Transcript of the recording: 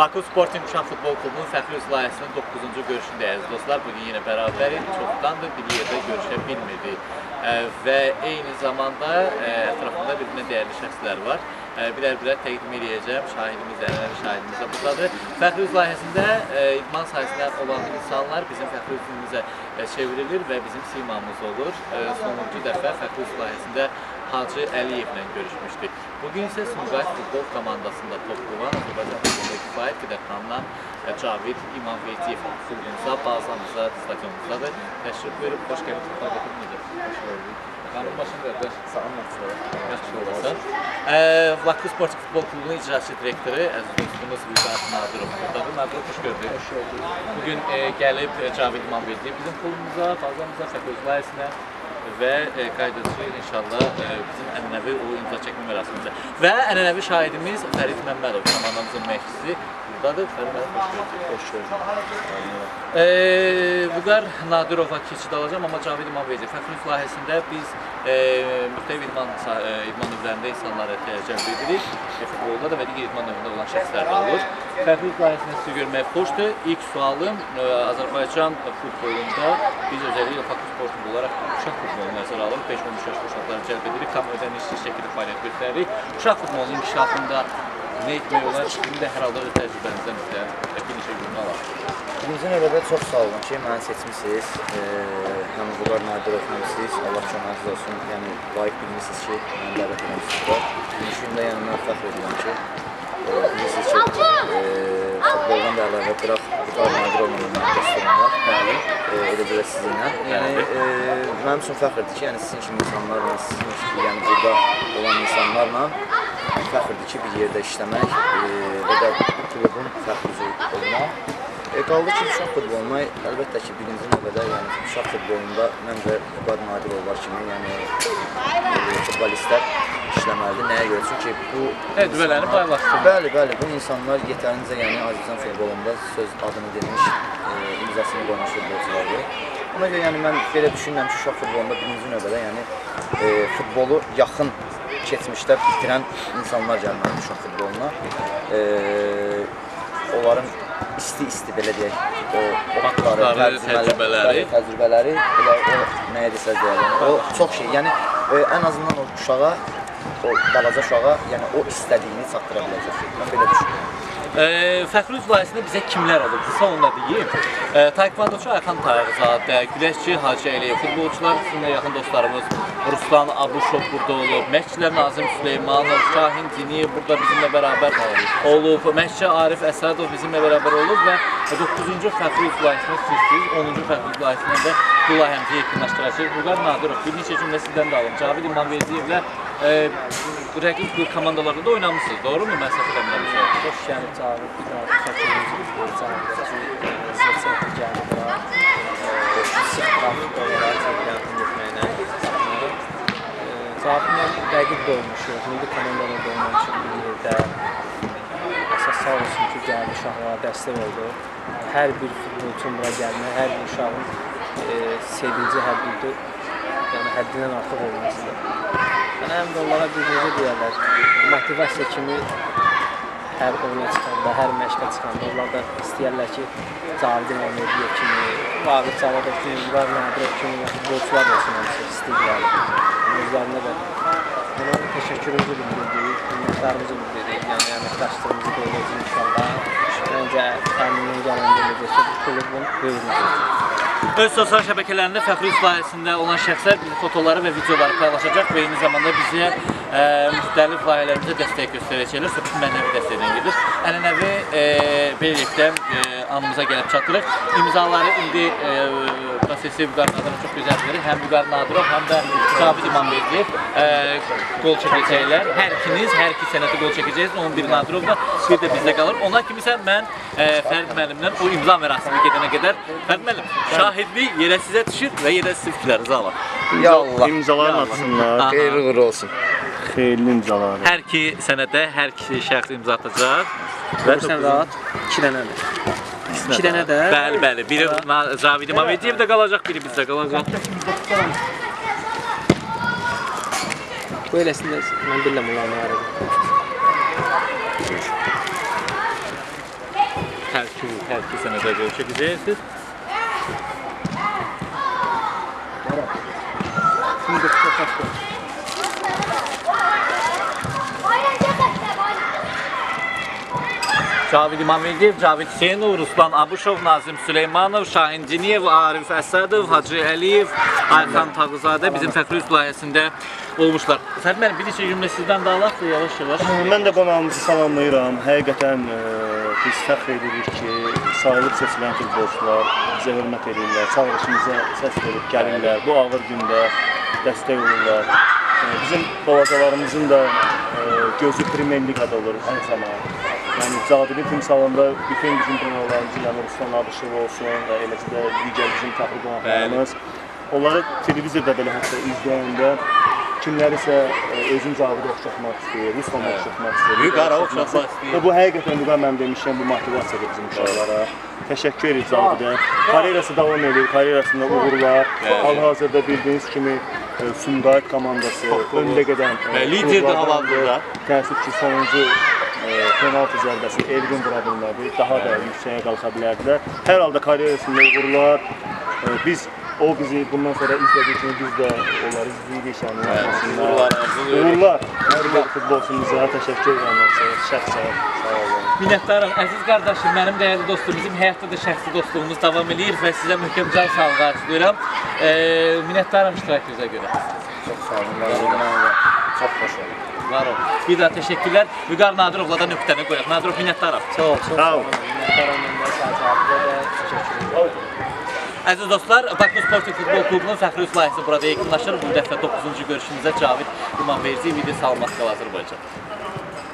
Bakı Sporting Uşaq Futbol Klubunun fəxri layihəsinin 9-cu görüşündəyik dostlar. Bugün yine beraberik. Çoktandır bir yerde görüşə bilmirdik. Və eyni zamanda ə, ətrafında bir-birinə şəxslər var. Ə, Birər-birər təqdim edəcəm. Şahidimiz, ənənəvi şahidimiz də buradadır. Fəxri layihəsində ə, idman sahəsində olan insanlar bizim fəxri üzvümüzə çevrilir və bizim simamız olur. Ə, Sonuncu dəfə fəxri layihəsində Hacı Əliyevlə görüşmüşdük. Bugün isə Sumqayıt futbol komandasında top quran Azərbaycan futbolu kifayət qədər tanınan ə, Cavid İmamverdiyev klubumuza, bazamıza, stadionumuzdadır. Təşrif buyurub, xoş gəldiniz. Xoş gəldiniz. Xoş gördük. Xanım başın qardaş. Sağ olun. Yaxşı olasın. Vakı Sport Futbol Klubunun icraçı direktoru əziz dostumuz Vüqar Nadirov buradadır. Nadirov xoş gördük. Xoş gördük. Bugün ə, gəlib ə, Cavid İmamverdiyev bizim klubumuza, bazamıza, Fəxröz layihəsinə və e, qaydacı inşallah e, bizim ənənəvi o imza çəkmə mərasimimizə. Və ənənəvi şahidimiz Fərid Məmmədov, komandamızın məşqçisi buradadır. E, Vüqar Nadirova keçid alacağım, amma Cavid İmamverdiyev fəxri layihəsində biz e, müxtəlif idman, e, idman növlərində insanları cəlb edirik. E, futbolda da və digər idman növlərində olan şəxslər də olur. Fəxri layihəsini sizi görmək xoşdur. İlk sualım e, Azərbaycan futbolunda biz özəlliklə faktor sportu olaraq uşaq futbolunu nəzərə alırıq. 5-13 yaş uşaqları cəlb edirik. Kam ödənişli şəkildə fəaliyyət göstəririk. Uşaq futbolunun inkişafında olar? Sizin də hər halda öz təcrübənizdən bizə bir neçə alar. Birinci növbədə çox sağ olun ki, məni seçmisiniz. Ee, həm Nadirov həm siz. Allah köməyiniz olsun. Yəni layiq bilmisiniz ki, məni dəvət etmisiniz bura. Düşündüm yəni mən fəxr edirəm ki, e, bilirsiniz ki, e, futboldan da əlavə qıraq Nadirovla mənim dostum var. Bəli. E, eləcə də sizinlə. Yəni e, mənim üçün fəxrdir ki, yəni sizin kimi insanlarla, sizin kimi yəni burada olan insanlarla fəxrdir ki, bir yerdə işləmək e, və də bu klubun fəxri olmaq. E, qaldı ki, uşaq futboluna əlbəttə ki, birinci növbədə yəni uşaq futbolunda məncə Vüqar Nadirovlar kimi, yəni e, futbolistlər işləməlidir. Nəyə görə? Çünki bu insanlar- paylaşsınlar. Bəli, bəli, bu insanlar yetərincə yəni Azərbaycan futbolunda söz adını demiş, e, imzasını qoymuş futbolçulardır. Ona görə yəni mən belə düşünürəm ki, uşaq futbolunda birinci növbədə yəni e, futbolu yaxın keçmişdə bitirən insanlar gəlməlidir uşaq futboluna. E, onların isti-isti belə deyək, o Vaxtları, təcrübələri. təcrübələri, belə o nəyə desəz yəni, o çox şey, yəni e, ən azından o uşağa, o balaca uşağa, yəni o istədiyini çatdıra biləcək. Mən belə düşünürəm. E, fəxri üzv layihəsində bizə kimlər olub? Qısa onu da deyim. E, Taekvondoçu Ayxan Tayırzadə, güləşçi Hacı Əliyev, futbolçular bizim yaxın dostlarımız Ruslan Abuşov burada olub, məşqçilər Nazim Süleymanov, Şahin Diniyev burada bizimlə bərabər olub, məşqçi Arif Əsədov bizimlə bərabər olub və 9-cu fəxri üzv layihəsində sizsiniz, 10-cu fəxri üzv layihəsində də bu layihəmizi yekunlaşdıracağıq. Vüqar Nadirov, bir neçə cümlə sizdən də alım. Cavid İmamverdiyevlə e, rəqib komandalarda da oynamısınız, doğru mu? Səhv eləmirəmsə. Hoş geldin Cavit. Şakirimiz Cavit. geldi bura. Sık trafik olarak çempiyonatın gitmeyine. Cavit'le rəqib də olmuşuq. Milli komandada da oynamışıq bir yerdə. Əsas sağ olsun ki, gəldi uşaqlara dəstək oldu. Hər bir futbolçun bura gəlmə, hər bir uşağın e, sevinci həddidir. Yəni həddindən artıq olmasıdır. Həm də onlara bir necə deyərlər, motivasiya kimi hər oyuna çıxanda, hər məşqə çıxanda onlar da istəyərlər ki, Cavidin Ömürlüyə kimi, Vaqif Cavidov kimi, Murar Nadirov kimi futbolçular olsun hamısı istəyirlər. Özlərinə də ona təşəkkürümüzü bildiririk, minnətdarımızı bildiririk. Yəni əməkdaşlığımızı da olacaq inşallah. Məncə təmindən gələndə necə ki, bu klubun böyüyünü Öz sosial şəbəkələrində fəxri üzv layihəsində olan şəxslər fotoları və videoları paylaşacaq və eyni zamanda bizə ə, müxtəlif layihələrimizə dəstək göstərəcəklər. Söhbət mənəvi dəstəkdən gedir. Ənənəvi ə, beləliklə ə, anımıza gəlib çatdırıq. İmzaları indi ə, prosesi Vüqar Nadirov çox gözəl bilir. Həm Vüqar Nadirov, həm də Sabit İmamverdiyev ə, qol çəkəcəklər. Hər ikiniz, hər iki sənəti qol çəkəcəksiniz. Onun biri Nadirovda, bir də bizdə qalır. Onlar kimi sən mən ə, Fərid müəllimdən o imza mərasimi gedənə qədər Fərid müəllim, şahidlik yerə sizə düşür və yerə sizin fikirlərinizi alır. Ya Allah, İmzalar atsınlar. xeyirli uğurlu olsun. Xeyirli imzalar. Hər iki sənədə hər iki şəxs imza atacaq. Və Sən rahat 2 dənədir. İki dənə də- Bəli, bəli. Biri Ma- Cavid İmamverdiyev də qalacaq, biri bizdə qalacaq. Bu eləsində mən bilmirəm onların arasında. ki, hər iki sənə də görüşəcəksiniz. Şimdi kapattım. Cavid İmamverdiyev, Cavid Hüseynov, Ruslan Abuşov, Nazim Süleymanov, Şahin Ciniyev, Arif Əsədov, Hacı Əliyev, Ayxan Tağızadə bizim fəxri layihəsində olmuşlar. Fərid müəllim, bir neçə cümlə sizdən də alaq da yavaş-yavaş. Mən də qonağımızı salamlayıram. Həqiqətən e, biz fəxr edirik ki, sayılıb seçilən futbolçular bizə hörmət edirlər, çağırışımıza səs verib gəlirlər. Bu ağır gündə dəstək olurlar. E, Bizim balacalarımızın da e, gözü Premyer Liqada olur hər zaman. Yəni Cavidin timsalında bütün bizim turnuvalarımızın yəni Ruslan Abışov olsun və eləcə də digər bizim fəxri qonaqlarımız. Onları televizorda belə hətta izləyəndə kimlərisə e, özün Cavidə oxşatmaq istəyir, Ruslana oxşatmaq istəyir. Vüqara oxşatmaq istəyir. Və bu həqiqətən Vüqar mən demişəm bu motivasiyadır bizim uşaqlara. Təşəkkür edirik Cavidə. Karyerası davam edir, karyerasında uğurlar. Hal-hazırda bildiyiniz kimi e, Sumqayıt komandası öndə gedən Və liderdir hal-hazırda. Təəssüf ki, sonuncu penaltı zərbəsi Elvin vura bilmədi. Daha da yüksəyə qalxa bilərdilər. Hər halda karyerasında uğurlar. E, Biz o bizi bundan sonra izlədiyi kimi biz də onları izləyirik yəni. arxasında. uğurlar. Uğurlar. Hər bir futbolçumuza təşəkkür edirəm şəxsən. Sağ olun. Minnətdaram. Əziz qardaşım, mənim dəyərli dostum, bizim həyatda da şəxsi dostluğumuz davam edir və sizə möhkəm can sağlığı arzulayıram. E, minnətdaram iştirakınıza görə. Çox sağ olun. Lazımdan çox xoş oldu. Var olun. Bir daha təşəkkürlər. Vüqar Nadirovla da nöqtəni qoyaq. Nadirov minnətdaram. Çok çok Sağ ol. De teşekkür ederim. Əziz dostlar, Bakı Sportiv Futbol Klubunun fəxri üst layihəsi burada yekunlaşır. Bu dəfə 9-cu görüşümüzə Cavid İmamverdiyev idi. Salmat qal Azərbaycan.